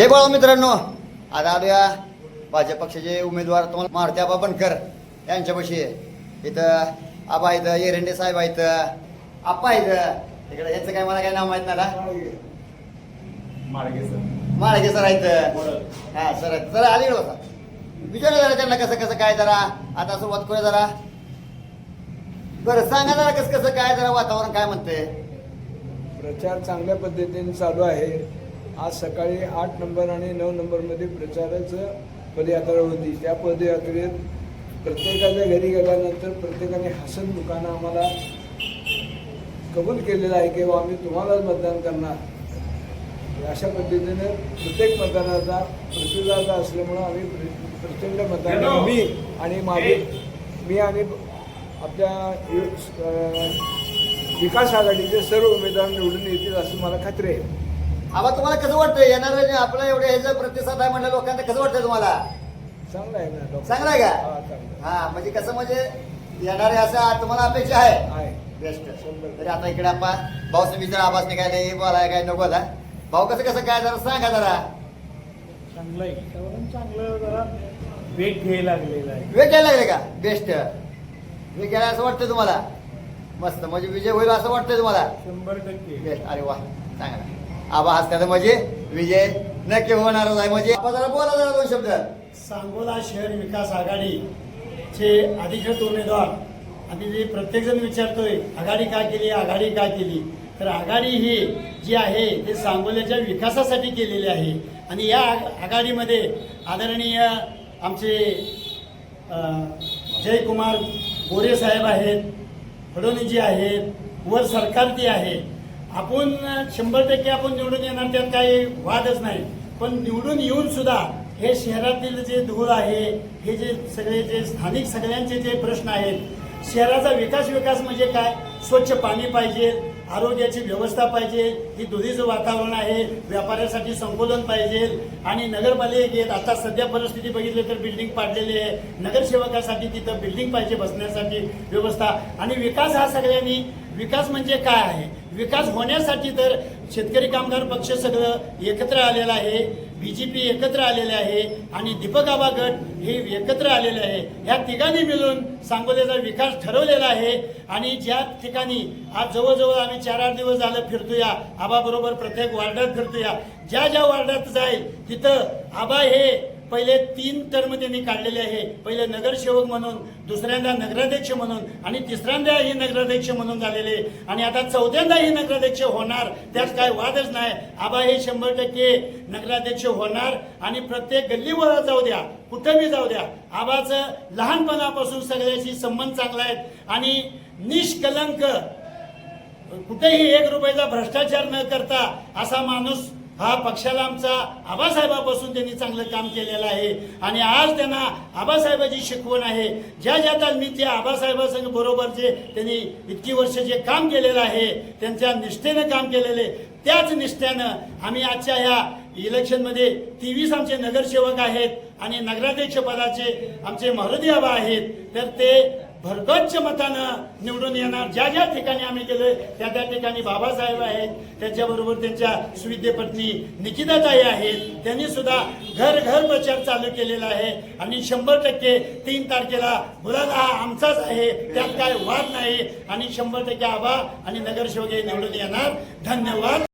जय बाळा मित्रांनो. आता आलोया भाजप पक्षाचे उमेदवार तुम्हाला मारुती आबा बनकर यांच्यापाशी. इथं आबा आहेत एरंडे साहेब आहेत आप्पा आहेत. इकडे यांचं काय मला काय नाव माहीत नाही माळगे सर. आहेत. हा सर जरा आली होता विचारा जरा त्यांना कसं कसं काय जरा. आता सुरुवात करूया जरा. बरं सांगा जरा कसं कसं काय जरा वातावरण काय म्हणते प्रचार चांगल्या पद्धतीने चालू आहे. आज सकाळी आठ नंबर आणि नऊ नंबरमध्ये प्रचाराचं पदयात्रा होती. त्या पदयात्रेत प्रत्येकाच्या घरी गेल्यानंतर प्रत्येकाने हसन दुकानं आम्हाला कबूल केलेलं आहे की आम्ही तुम्हालाच मतदान करणार. अशा पद्धतीने प्रत्येक मतदानाचा प्रतिसाद असल्यामुळं आम्ही प्र- प्रचंड मतदान मी आणि माझे मी आणि आपल्या विकास आघाडीचे सर्व उमेदवार निवडून येतील असं मला खात्री आहे. आबा तुम्हाला कसं वाटतं येणार आपलं एवढे ह्याचा प्रतिसाद आहे म्हणलं लोकांना कसं वाटतं तुम्हाला? चांगलं आहे ना डॉक्टर. चांगलं आहे का? हा, म्हणजे कसं म्हणजे येणारे असं तुम्हाला अपेक्षा आहे? बेस्ट. तरी आता इकडे आपण भाऊ जर आवाज निघायला हे बोलाय काय नको आता. भाऊ कसं कसं काय? जरा सांगा जरा. चांगलं आहे. चांगलं जरा वेग घ्यायला लागलेला आहे. वेग घ्यायला लागले का? बेस्ट. वेग घ्यायला असं वाटतं तुम्हाला? मस्त. म्हणजे विजय होईल असं वाटतंय तुम्हाला? शंभर टक्के. बेस्ट. अरे वा. चांगला. आबा हसतात म्हणजे विजय नक्की होणारच आहे. म्हणजे जरा बोला जरा दोन शब्द. सांगोला शहर विकास आघाडीचे अधिकृत उमेदवार. आणि जे प्रत्येकजण विचारतोय आघाडी का केली आघाडी का केली? तर आघाडी ही जी आहे ते सांगोल्याच्या विकासासाठी केलेली आहे. आणि या आघाडीमध्ये आदरणीय आमचे जयकुमार गोरे साहेब आहेत फडणवीसजी आहेत वर सरकार ती आहे आपण शंभर टक्के आपण निवडून येणार त्यात काही वादच नाही. पण निवडून येऊन सुद्धा हे शहरातील जे धूळ आहे हे जे सगळे जे स्थानिक सगळ्यांचे जे प्रश्न आहेत शहराचा विकास विकास म्हणजे काय? स्वच्छ पाणी पाहिजे आरोग्याची व्यवस्था पाहिजे ही दुधीचं वातावरण आहे व्यापाऱ्यासाठी संकुलन पाहिजे. आणि नगरपालिकेत आता सध्या परिस्थिती बघितली तर बिल्डिंग पाडलेली आहे. नगरसेवकासाठी तिथं बिल्डिंग पाहिजे बसण्यासाठी व्यवस्था. आणि विकास हा सगळ्यांनी विकास म्हणजे काय आहे? विकास होण्यासाठी तर शेतकरी कामगार पक्ष सगळं एकत्र आलेलं आहे बी जे पी एकत्र आलेले आहे आणि दीपक आबा गट हे एकत्र आलेले आहे. ह्या तिघांनी मिळून सांगोल्याचा विकास ठरवलेला आहे आणि ज्या ठिकाणी आज जवळजवळ आम्ही चार आठ दिवस झालं फिरतोया आबाबरोबर प्रत्येक वार्डात फिरतोया. ज्या ज्या वार्डात जाईल तिथं आबा हे पहिले तीन टर्म त्यांनी काढलेले आहे. पहिले नगरसेवक म्हणून दुसऱ्यांदा नगराध्यक्ष म्हणून आणि तिसऱ्यांदा ही नगराध्यक्ष म्हणून झालेले आणि आता चौथ्यांदा ही नगराध्यक्ष होणार त्यात काय वादच नाही. आबा हे शंभर टक्के नगराध्यक्ष होणार आणि प्रत्येक गल्लीवर जाऊ द्या कुठं बी जाऊ द्या. आबाचं लहानपणापासून सगळ्याशी संबंध चांगला आहेत. आणि निष्कलंक कुठेही एक रुपयाचा भ्रष्टाचार न करता असा माणूस हा पक्षाला आमचा आबासाहेबापासून त्यांनी चांगलं काम केलेलं आहे. आणि आज त्यांना आबासाहेबाची शिकवण आहे. ज्या ज्या तालमीत जे आबासाहेबासंग बरोबर जे त्यांनी इतकी वर्ष जे काम केलेलं आहे त्यांच्या निष्ठेनं काम केलेले त्याच निष्ठ्यानं आम्ही आजच्या ह्या इलेक्शनमध्ये तेवीस आमचे नगरसेवक आहेत आणि नगराध्यक्ष पदाचे आमचे मारुती हवा आहेत. तर ते भरगच्च मतानं निवडून येणार. ज्या ज्या ठिकाणी आम्ही गेलो त्या त्या ठिकाणी बाबासाहेब आहेत. त्याच्याबरोबर त्यांच्या सुविद्य पत्नी निकिताताई आहेत. त्यांनी सुद्धा घर घर प्रचार चालू केलेला आहे. आणि शंभर टक्के तीन तारखेला बुलाला हा आमचाच आहे. त्यात काय वाद नाही. आणि शंभर टक्के आबा आणि नगरसेवक हे निवडून येणार. धन्यवाद.